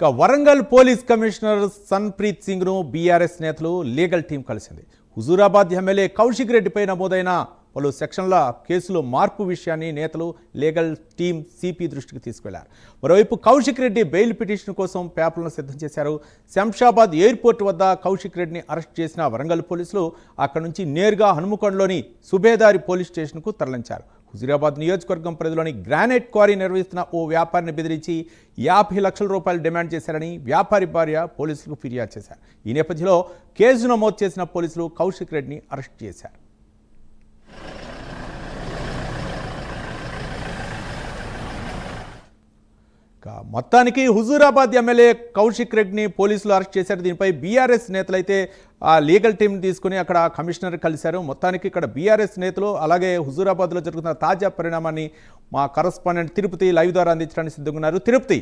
ఇక Warangal police commissioner Sanpreet సింగ్ను BRS నేతలు లీగల్ టీం కలిసింది. హుజూరాబాద్ ఎమ్మెల్యే కౌశిక్ రెడ్డిపై నమోదైన పలు సెక్షన్ల కేసులో మార్పు విషయాన్ని నేతలు లీగల్ టీం సిపి దృష్టికి తీసుకెళ్ళారు మరోవైపు కౌశిక్ రెడ్డి బెయిల్ పిటిషన్ కోసం పేపర్లను సిద్ధం చేశారు. శంషాబాద్ ఎయిర్పోర్ట్ వద్ద కౌశిక్ రెడ్డిని అరెస్ట్ చేసిన వరంగల్ పోలీసులు అక్కడి నుంచి నేరుగా హనుమకొండలోని సుబేదారి పోలీస్ స్టేషన్కు తరలించారు. హుజీరాబాద్ నియోజకవర్గం పరిధిలోని గ్రానైట్ క్వారీ నిర్వహిస్తున్న ఓ వ్యాపారిని బెదిరించి యాభై లక్షల రూపాయలు డిమాండ్ చేశారని వ్యాపారి భార్య పోలీసులకు ఫిర్యాదు చేశారు. ఈ నేపథ్యంలో కేసు నమోదు చేసిన పోలీసులు కౌశిక్ రెడ్డిని అరెస్ట్ చేశారు. మొత్తానికి హుజూరాబాద్ ఎమ్మెల్యే కౌశిక్ రెడ్డిని పోలీసులు అరెస్ట్ చేశారు. దీనిపై బీఆర్ఎస్ నేతలైతే ఆ లీగల్ టీం తీసుకుని అక్కడ కమిషనర్ కలిశారు. మొత్తానికి ఇక్కడ బీఆర్ఎస్ నేతలు అలాగే హుజూరాబాద్లో జరుగుతున్న తాజా పరిణామాన్ని మా కరస్పాండెంట్ తిరుపతి లైవ్ ద్వారా అందించడానికి సిద్ధంగా ఉన్నారు. Tirupati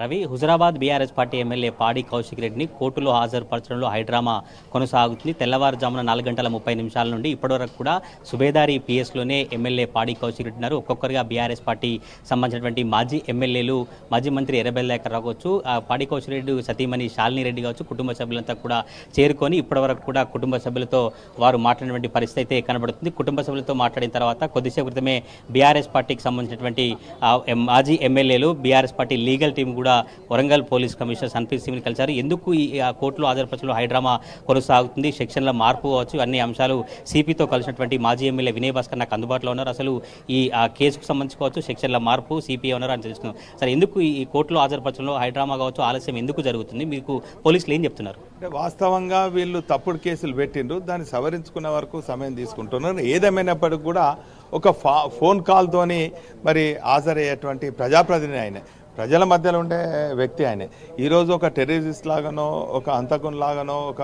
Ravi Huzurabad BRS party MLA Padi Kaushik రెడ్డిని కోర్టులో హాజరుపరచడంలో హైడ్రామా కొనసాగుతుంది. తెల్లవారుజామున నాలుగు గంటల ముప్పై నిమిషాల నుండి ఇప్పటివరకు కూడా సుబేదారి పిఎస్లోనే ఎమ్మెల్యే పాడి కౌశిక్ రెడ్డి ఉన్నారు. ఒక్కొక్కరిగా బీఆర్ఎస్ పార్టీ సంబంధించినటువంటి మాజీ ఎమ్మెల్యేలు మాజీ మంత్రి ఎర్రబెల్లేకర్ కావచ్చు ఆ పాడి కౌశిక్ రెడ్డి సతీమణి శాలిని రెడ్డి కావచ్చు కుటుంబ సభ్యులంతా కూడా చేరుకొని ఇప్పటివరకు కూడా కుటుంబ సభ్యులతో వారు మాట్లాడినటువంటి పరిస్థితి అయితే కనబడుతుంది. కుటుంబ సభ్యులతో మాట్లాడిన తర్వాత కొద్దిసేపు క్రితమే బీఆర్ఎస్ పార్టీకి సంబంధించినటువంటి మాజీ ఎమ్మెల్యేలు బీఆర్ఎస్ పార్టీ లీగల్ టీం కూడా వరంగల్ పోలీస్ కమిషనర్ సన్ప్రీత్ సింగ్ని కలిశారు. ఎందుకు ఈ కోర్టులో హాజరుపరచడంలో హైడ్రామా కొనసాగుతుంది? సెక్షన్ల మార్పు కావచ్చు అన్ని అంశాలు సిపితో కలిసినటువంటి మాజీ ఎమ్మెల్యే వినయ్ భాస్కర్ నాకు అందుబాటులో ఉన్నారు. అసలు ఈ ఆ కేసుకు సంబంధించి కావచ్చు సెక్షన్ల మార్పు సిపిఐ ఉన్నారు అని తెలుస్తున్నాం సరే ఎందుకు ఈ కోర్టులో హాజరుపరచడంలో హైడ్రామా కావచ్చు ఆలస్యం ఎందుకు జరుగుతుంది? మీకు పోలీసులు ఏం చెప్తున్నారు? అంటే వాస్తవంగా వీళ్ళు తప్పుడు కేసులు పెట్టిండ్రు. దాన్ని సవరించుకున్న వరకు సమయం తీసుకుంటున్నారు. ఏదేమైనప్పటికీ కూడా ఒక ఫా ఫోన్ కాల్తోని మరి హాజరయ్యేటువంటి ప్రజాప్రతినిధి ఆయన. ప్రజల మధ్యలో ఉండే వ్యక్తి ఆయన. ఈరోజు ఒక టెర్రరిస్ట్ లాగానో ఒక అంతకున్ లాగానో ఒక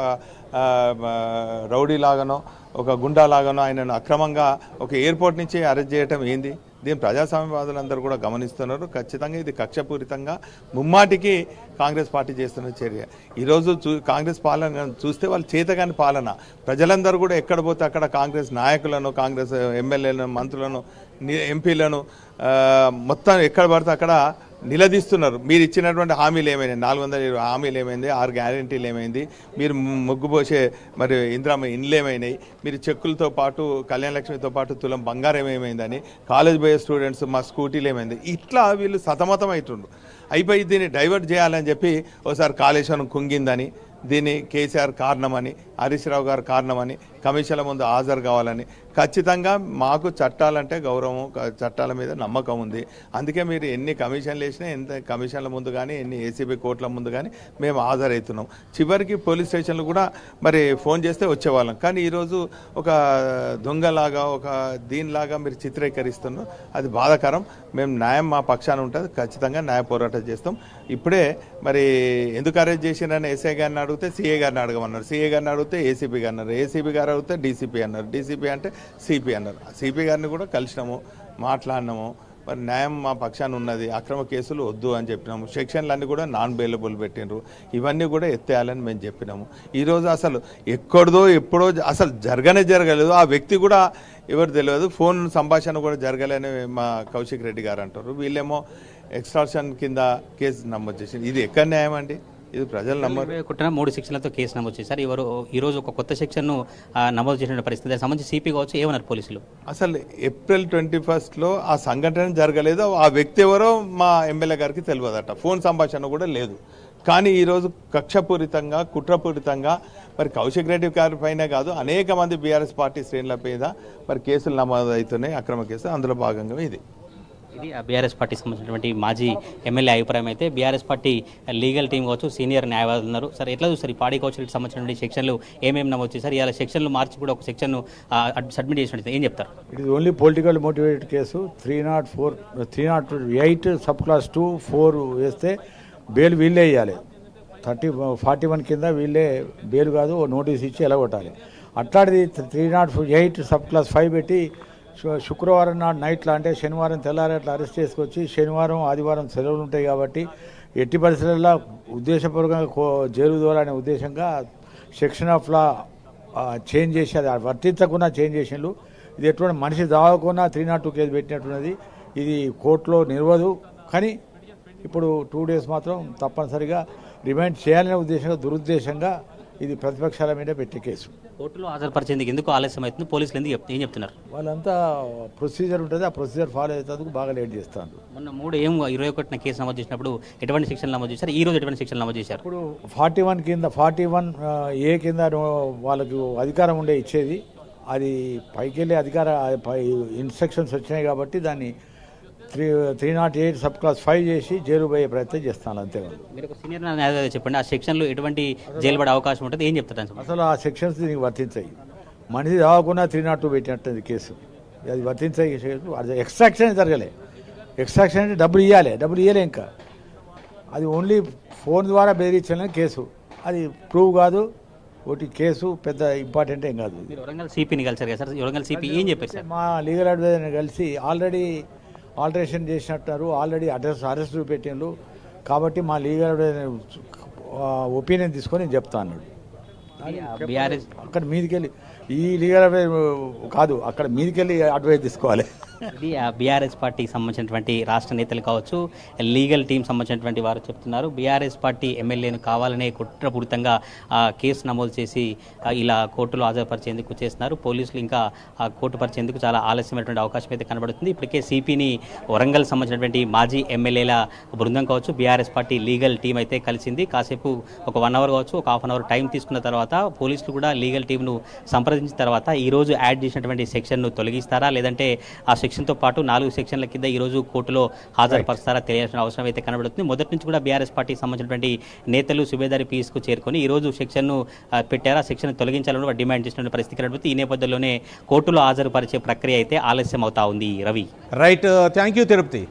రౌడీ లాగానో ఒక గుండా లాగానో ఆయనను అక్రమంగా ఒక ఎయిర్పోర్ట్ నుంచి అరెస్ట్ చేయటం ఏంది? దీని ప్రజాస్వామ్యవాదులందరూ కూడా గమనిస్తున్నారు. ఖచ్చితంగా ఇది కక్షపూరితంగా ముమ్మాటికి కాంగ్రెస్ పార్టీ చేస్తున్న చర్య. ఈరోజు చూ కాంగ్రెస్ పాలన చూస్తే వాళ్ళు చేతగాని పాలన. ప్రజలందరూ కూడా ఎక్కడ పోతే అక్కడ కాంగ్రెస్ నాయకులను కాంగ్రెస్ ఎమ్మెల్యేలను మంత్రులను ఎంపీలను మొత్తం ఎక్కడ పడితే అక్కడ నిలదీస్తున్నారు. మీరు ఇచ్చినటువంటి హామీలు ఏమైంది? నాలుగు వందల ఇరవై హామీలు ఏమైంది? ఆరు గ్యారంటీలు ఏమైంది? మీరు ముగ్గుపోసే పోసే మరి ఇందిరామ ఇండ్లు ఏమైనాయి? మీరు చెక్కులతో పాటు కళ్యాణ లక్ష్మితో పాటు తులం బంగారం ఏమైందని కాలేజ్ పోయే స్టూడెంట్స్ మా స్కూటీలు ఏమైంది? ఇట్లా వీళ్ళు సతమతం అవుతుండ్రు అయిపోయి దీన్ని డైవర్ట్ చేయాలని చెప్పి ఒకసారి కాళేశ్వరం కుంగిందని దీన్ని కేసీఆర్ కారణమని హరీష్ రావు గారు కారణమని కమిషన్ల ముందు హాజరు కావాలని. ఖచ్చితంగా మాకు చట్టాలంటే గౌరవం చట్టాల మీద నమ్మకం ఉంది. అందుకే మీరు ఎన్ని కమిషన్లు వేసినా ఎంత కమిషన్ల ముందు కానీ ఎన్ని ఏసీబీ కోర్టుల ముందు కానీ మేము హాజరవుతున్నాం. చివరికి పోలీస్ స్టేషన్లు కూడా మరి ఫోన్ చేస్తే వచ్చేవాళ్ళం. కానీ ఈరోజు ఒక దొంగలాగా ఒక దీనిలాగా మీరు చిత్రీకరిస్తున్నారు. అది బాధాకరం. మేము న్యాయం మా పక్షాన ఉంటుంది ఖచ్చితంగా న్యాయ పోరాటం చేస్తాం. ఇప్పుడే మరి ఎందుకు అరెస్ట్ చేసిరని ఎస్ఐ గారిని అడిగితే సిఏ గారిని అడగమన్నారు. సిఏ గారిని అడిగితే ఏసీబీ గారు అన్నారు. ఏసీబీ గారు అడిగితే డీసీపీ అన్నారు. డీసీపీ అంటే సిపి అన్నారు. సిపి గారిని కూడా కలిసినాము మాట్లాడినాము. మరి న్యాయం మా పక్షాన ఉన్నది అక్రమ కేసులు వద్దు అని చెప్పినాము. సెక్షన్లన్నీ కూడా నాన్ బెయిలబుల్ పెట్టిండ్రు. ఇవన్నీ కూడా ఎత్తేయాలని మేము చెప్పినాము. ఈరోజు అసలు ఎక్కడిదో ఎప్పుడో అసలు జరగనే జరగలేదు. ఆ వ్యక్తి కూడా ఎవరు తెలియదు. ఫోన్ సంభాషణ కూడా జరగలేని మా కౌశిక్ రెడ్డి గారు అంటారు. వీళ్ళేమో ఎక్స్ట్రాక్షన్ కింద కేసు నమోదు చేసింది ఇది ఎక్కడ న్యాయం అండి? ఇది ప్రజలు ఒకటిన మూడు సెక్షన్లతో కేసు నమోదు చేశారు. ఎవరు ఈ రోజు ఒక కొత్త సెక్షన్ను నమోదు చేసిన పరిస్థితి దానికి సంబంధించి సిపి కావచ్చు ఏమన్నారు పోలీసులు? అసలు ఏప్రిల్ ట్వంటీ ఫస్ట్లో ఆ సంఘటన జరగలేదు ఆ వ్యక్తి ఎవరో మా ఎమ్మెల్యే గారికి తెలియదట. ఫోన్ సంభాషణ కూడా లేదు. కానీ ఈరోజు కక్షపూరితంగా కుట్రపూరితంగా మరి కౌశిక్ రెడ్డి గారి పైన కాదు అనేక మంది బీఆర్ఎస్ పార్టీ శ్రేణుల మీద మరి కేసులు నమోదు అవుతున్నాయి అక్రమ కేసు అందులో భాగంగా ఇది. ఇది బీఆర్ఎస్ పార్టీకి సంబంధించినటువంటి మాజీ ఎమ్మెల్యే అభిప్రాయం అయితే బీఆర్ఎస్ పార్టీ లీగల్ టీం కావచ్చు సీనియర్ న్యాయవాదులు ఉన్నారు. సరే ఎట్లా చూస్తారు ఈ పాడి కౌశల్కి సంబంధించినటువంటి సెక్షన్లు ఏమేమి నమోదు చేశారు? ఇలా సెక్షన్లు మార్చి కూడా ఒక సెక్షన్ను సబ్మిట్ చేసినట్టు ఏం చెప్తారు? It is only political motivated case three nought four three nought eight sub clause two four వేస్తే బెయిల్ వీళ్ళే వేయాలి థర్టీ ఫార్టీ వన్ కింద వీళ్ళే బెయిల్ కాదు నోటీస్ ఇచ్చి ఎలగొట్టాలి అట్లాంటిది three nought eight sub clause five పెట్టి శుక్రవారం నాడు నైట్లో అంటే శనివారం తెల్లారి అట్లా అరెస్ట్ చేసుకొచ్చి శనివారం ఆదివారం సెలవులు ఉంటాయి కాబట్టి ఎట్టి పరిస్థితుల్లో ఉద్దేశపూర్వకంగా కో- జైలు దూరాలనే ఉద్దేశంగా సెక్షన్ ఆఫ్ లా చేంజ్ చేసి అది వర్తించకుండా చేంజ్ చేసిండ్రు ఇది ఎటువంటి మనిషి దావకుండా త్రీ నాట్ టూ కేసు పెట్టినట్టున్నది. ఇది కోర్టులో నిలవదు. కానీ ఇప్పుడు టూ డేస్ మాత్రం తప్పనిసరిగా రిమైండ్ చేయాలనే ఉద్దేశంగా దురుద్దేశంగా ఇది ప్రతిపక్షాల మీద పెట్టే కేసు. కోర్టులో హాజరుపరిచేందుకు ఎందుకు ఆలస్యం అవుతుంది పోలీసులు ఎందుకు చెప్- ఏం చెప్తున్నారు? వాళ్ళంతా ప్రొసీజర్ ఉంటుంది ఆ ప్రొసీజర్ ఫాలో అవుతుంది బాగా లేట్ చేస్తారు మొన్న మూడు ఏం ఇరవై ఒకటిన కేసు నమోదు చేసినప్పుడు ఎటువంటి శిక్షలు నమోదు చేశారు? ఈ రోజు ఎటువంటి శిక్షలు నమోదు చేశారు? ఇప్పుడు ఫార్టీ వన్ కింద ఫార్టీ వన్ ఏ కింద వాళ్ళకు అధికారం ఉండే ఇచ్చేది అది పైకి వెళ్ళే అధికార ఇన్స్ట్రక్షన్స్ వచ్చినాయి కాబట్టి దాన్ని three three nought eight sub clause five చేసి జైలు పోయే ప్రయత్నం చేస్తాను అంతే మీరు ఒక సీనియర్ న్యాయవాది చెప్పండి ఆ సెక్షన్లో ఎటువంటి జైలు పడే అవకాశం ఉంటుంది? ఏం చెప్తారు అసలు ఆ సెక్షన్స్ దీనికి వర్తించాయి. మనిషి రాకుండా త్రీ నాట్ టూ పెట్టినట్టుంది కేసు. అది వర్తించాయి అది ఎక్స్ట్రాక్షన్ జరగలే. ఎక్స్ట్రాక్షన్ అంటే డబ్బులు ఇవ్వాలి డబ్బులు ఇవ్వలే ఇంకా. అది ఓన్లీ ఫోన్ ద్వారా బెదిరించిన కేసు. అది ప్రూవ్ కాదు ఒకటి కేసు పెద్ద ఇంపార్టెంట్ ఏం కాదు. వరంగల్ సిపిని కలిసారు కదా సార్? వరంగల్ సిపి ఏం చెప్పారు సార్? మా లీగల్ అడ్వైజర్ని కలిసి ఆల్రెడీ ఆల్టరేషన్ చేసినట్టారు. ఆల్రెడీ అడ్రస్ అరెస్ట్ పెట్టిండ్రు కాబట్టి మా లీగల్ ఒపీనియన్ తీసుకొని నేను చెప్తా అన్నాడు. అక్కడ మీదికెళ్ళి ఈ లీగల్ కాదు అక్కడ మీదికెళ్ళి అడ్వైజ్ తీసుకోవాలి. ఇది బీఆర్ఎస్ పార్టీకి సంబంధించినటువంటి రాష్ట్ర నేతలు కావచ్చు లీగల్ టీం సంబంధించినటువంటి వారు చెప్తున్నారు. బీఆర్ఎస్ పార్టీ ఎమ్మెల్యేను కావాలనే కుట్రపూరితంగా ఆ, కేసు నమోదు చేసి ఇలా కోర్టులో హాజరుపరిచేందుకు చేస్తున్నారు. పోలీసులు ఇంకా ఆ, కోర్టు పరిచేందుకు చాలా ఆలస్యమైనటువంటి అవకాశం అయితే కనబడుతుంది. ఇప్పటికే సిపిని వరంగల్ సంబంధించినటువంటి మాజీ ఎమ్మెల్యేల బృందం కావచ్చు బీఆర్ఎస్ పార్టీ లీగల్ టీం అయితే కలిసింది. కాసేపు ఒక వన్ అవర్ కావచ్చు ఒక హాఫ్ అన్ అవర్ టైం తీసుకున్న తర్వాత పోలీసులు కూడా లీగల్ టీంను సంప్రదించిన తర్వాత ఈ రోజు యాడ్ చేసినటువంటి సెక్షన్ను తొలగిస్తారా? లేదంటే ఆ సెక్షన్ సెక్షన్తో పాటు నాలుగు సెక్షన్ల కింద ఈ రోజు కోర్టులో హాజరుపరుస్తారా తెలియాల్సిన అవసరం అయితే కనబడుతుంది. మొదటి నుంచి కూడా బీఆర్ఎస్ పార్టీకి సంబంధించినటువంటి నేతలు సుబేదారి పీఎస్కు చేరుకొని ఈ రోజు సెక్షన్ను పెట్టారా. సెక్షన్ తొలగించాలని కూడా డిమాండ్ చేసిన పరిస్థితి కనబడుతుంది. ఈ నేపథ్యంలోనే కోర్టులో హాజరుపరిచే ప్రక్రియ అయితే ఆలస్యం అవుతా ఉంది. Ravi. Right thank you Tirupati